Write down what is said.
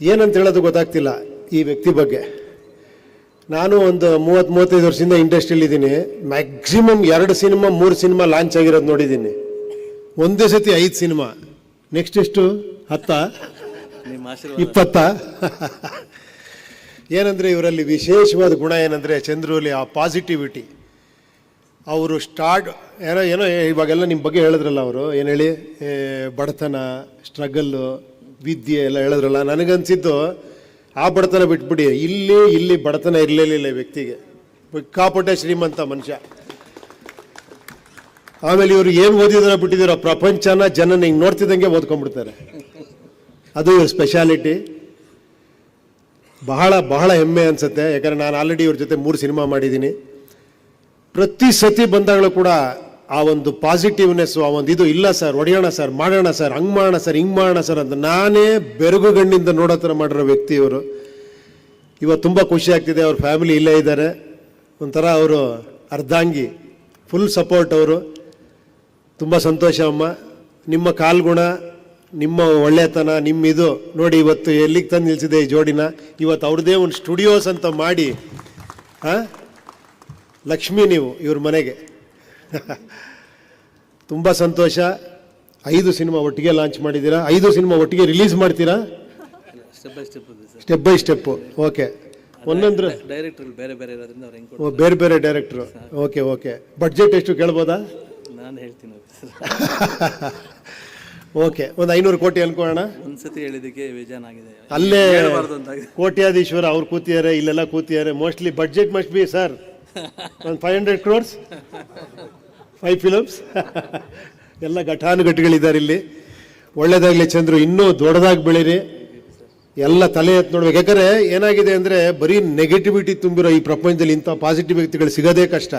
ಏನಂತ ಹೇಳೋದು ಗೊತ್ತಾಗ್ತಿಲ್ಲ ಈ ವ್ಯಕ್ತಿ ಬಗ್ಗೆ. ನಾನು ಒಂದು ಮೂವತ್ತು ಮೂವತ್ತೈದು ವರ್ಷದಿಂದ ಇಂಡಸ್ಟ್ರಿಯಲ್ಲಿ ಇದ್ದೀನಿ. ಮ್ಯಾಕ್ಸಿಮಮ್ ಎರಡು ಸಿನಿಮಾ ಮೂರು ಸಿನಿಮಾ ಲಾಂಚ್ ಆಗಿರೋದು ನೋಡಿದ್ದೀನಿ. ಒಂದೇ ಸತಿ ಐದು ಸಿನಿಮಾ. ನೆಕ್ಸ್ಟ್ ಎಷ್ಟು? ಹತ್ತ? ಇಪ್ಪತ್ತ? ಏನಂದರೆ ಇವರಲ್ಲಿ ವಿಶೇಷವಾದ ಗುಣ ಏನಂದರೆ ಚಂದ್ರೂಲಿ ಆ ಪಾಸಿಟಿವಿಟಿ ಅವರು ಸ್ಟಾರ್ಟ್ ಏನೋ ಏನೋ ಇವಾಗೆಲ್ಲ ನಿಮ್ಮ ಬಗ್ಗೆ ಹೇಳಿದ್ರಲ್ಲ ಅವರು. ಏನು ಹೇಳಿ? ಬಡತನ ಸ್ಟ್ರಗಲ್ಲು ವಿದ್ಯೆ ಎಲ್ಲ ಹೇಳಿದ್ರಲ್ಲ, ನನಗನ್ಸಿದ್ದು ಆ ಬಡತನ ಬಿಟ್ಬಿಡಿ. ಇಲ್ಲಿ ಇಲ್ಲಿ ಬಡತನ ಇರಲಿಲ್ಲ ವ್ಯಕ್ತಿಗೆ. ಕಾಪಟ್ಟೆ ಶ್ರೀಮಂತ ಮನುಷ್ಯ. ಆಮೇಲೆ ಇವರು ಏನು ಓದಿದ್ರ ಬಿಟ್ಟಿದ್ದೀರೋ, ಪ್ರಪಂಚನ ಜನನ ಹಿಂಗೆ ನೋಡ್ತಿದ್ದಂಗೆ ಓದ್ಕೊಂಡ್ಬಿಡ್ತಾರೆ. ಅದು ಇವ್ರ ಸ್ಪೆಷಾಲಿಟಿ ಬಹಳ ಬಹಳ ಹೆಮ್ಮೆ ಅನ್ಸುತ್ತೆ. ಯಾಕಂದ್ರೆ ನಾನು ಆಲ್ರೆಡಿ ಇವ್ರ ಜೊತೆ ಮೂರು ಸಿನಿಮಾ ಮಾಡಿದ್ದೀನಿ. ಪ್ರತಿ ಸತಿ ಬಂದಾಗಲೂ ಕೂಡ ಆ ಒಂದು ಪಾಸಿಟಿವ್ನೆಸ್ಸು ಆ ಒಂದು ಇದು ಇಲ್ಲ ಸರ್ ಹೊಡೆಯೋಣ ಸರ್ ಮಾಡೋಣ ಸರ್ ಹಂಗೆ ಮಾಡೋಣ ಸರ್ ಹಿಂಗೆ ಮಾಡೋಣ ಸರ್ ಅಂತ ನಾನೇ ಬೆರಗು ಗಣ್ಣಿಂದ ನೋಡೋ ಥರ ಮಾಡಿರೋ ವ್ಯಕ್ತಿ ಇವರು. ಇವತ್ತು ತುಂಬ ಖುಷಿ ಆಗ್ತಿದೆ, ಅವ್ರ ಫ್ಯಾಮಿಲಿ ಇಲ್ಲೇ ಇದ್ದಾರೆ. ಒಂಥರ ಅವರು ಅರ್ಧಾಂಗಿ ಫುಲ್ ಸಪೋರ್ಟ್ ಅವರು. ತುಂಬ ಸಂತೋಷ ಅಮ್ಮ. ನಿಮ್ಮ ಕಾಲ್ಗುಣ, ನಿಮ್ಮ ಒಳ್ಳೆತನ ನಿಮ್ಮ ಇದು ನೋಡಿ, ಇವತ್ತು ಎಲ್ಲಿಗೆ ತಂದು ನಿಲ್ಸಿದೆ ಈ ಜೋಡಿನ? ಇವತ್ತು ಅವ್ರದ್ದೇ ಒಂದು ಸ್ಟುಡಿಯೋಸ್ ಅಂತ ಮಾಡಿ, ಹಾಂ? ಲಕ್ಷ್ಮಿ ನೀವು ಇವ್ರ ಮನೆಗೆ. ತುಂಬ ಸಂತೋಷ. ಐದು ಸಿನಿಮಾ ಒಟ್ಟಿಗೆ ಲಾಂಚ್ ಮಾಡಿದ್ದೀರಾ? ಐದು ಸಿನಿಮಾ ಒಟ್ಟಿಗೆ ರಿಲೀಸ್ ಮಾಡ್ತೀರಾ? Step by step sir. Step by step okay ಒಂದಂದ್ರೆ director ಬೇರೆ ಬೇರೆ ಇರೋದ್ರಿಂದ ಅವ್ರು ಹೆಂಗೆ ಓ ಬೇರೆ ಬೇರೆ ಡೈರೆಕ್ಟ್ರು ಓಕೆ ಓಕೆ ಬಡ್ಜೆಟ್ ಎಷ್ಟು ಕೇಳ್ಬೋದಾ? ನಾನು ಹೇಳ್ತೀನಿ ಓಕೆ ಒಂದು ಐನೂರು ಕೋಟಿ ಅನ್ಕೋಣ ಒಂದ್ಸತಿ ಹೇಳಿದ್ದಕ್ಕೆ ಬೇಜಾನಾಗಿದೆ ಅಲ್ಲೇ ಹೇಳ್ಬಾರ್ದು ಅಂತ ಕೋಟ್ಯಾಧೀಶ್ವರ ಅವ್ರು ಕೂತಿದ್ದಾರೆ ಇಲ್ಲೆಲ್ಲ ಕೂತಿದ್ದಾರೆ. Mostly budget must be sir ಒಂದು five hundred crores five films ಎಲ್ಲ ಘಟಾನುಘಟಿಗಳಿದ್ದಾರೆ ಇಲ್ಲಿ. ಒಳ್ಳೇದಾಗಲಿ ಚಂದ್ರು, ಇನ್ನೂ ದೊಡ್ಡದಾಗಿ ಬೆಳೀರಿ. ಎಲ್ಲ ತಲೆ ಎತ್ತು ನೋಡ್ಬೇಕು. ಯಾಕಂದರೆ ಏನಾಗಿದೆ ಅಂದರೆ ಬರೀ ನೆಗೆಟಿವಿಟಿ ತುಂಬಿರೋ ಈ ಪ್ರಪಂಚದಲ್ಲಿ ಇಂಥ ಪಾಸಿಟಿವ್ ವ್ಯಕ್ತಿಗಳು ಸಿಗೋದೇ ಕಷ್ಟ.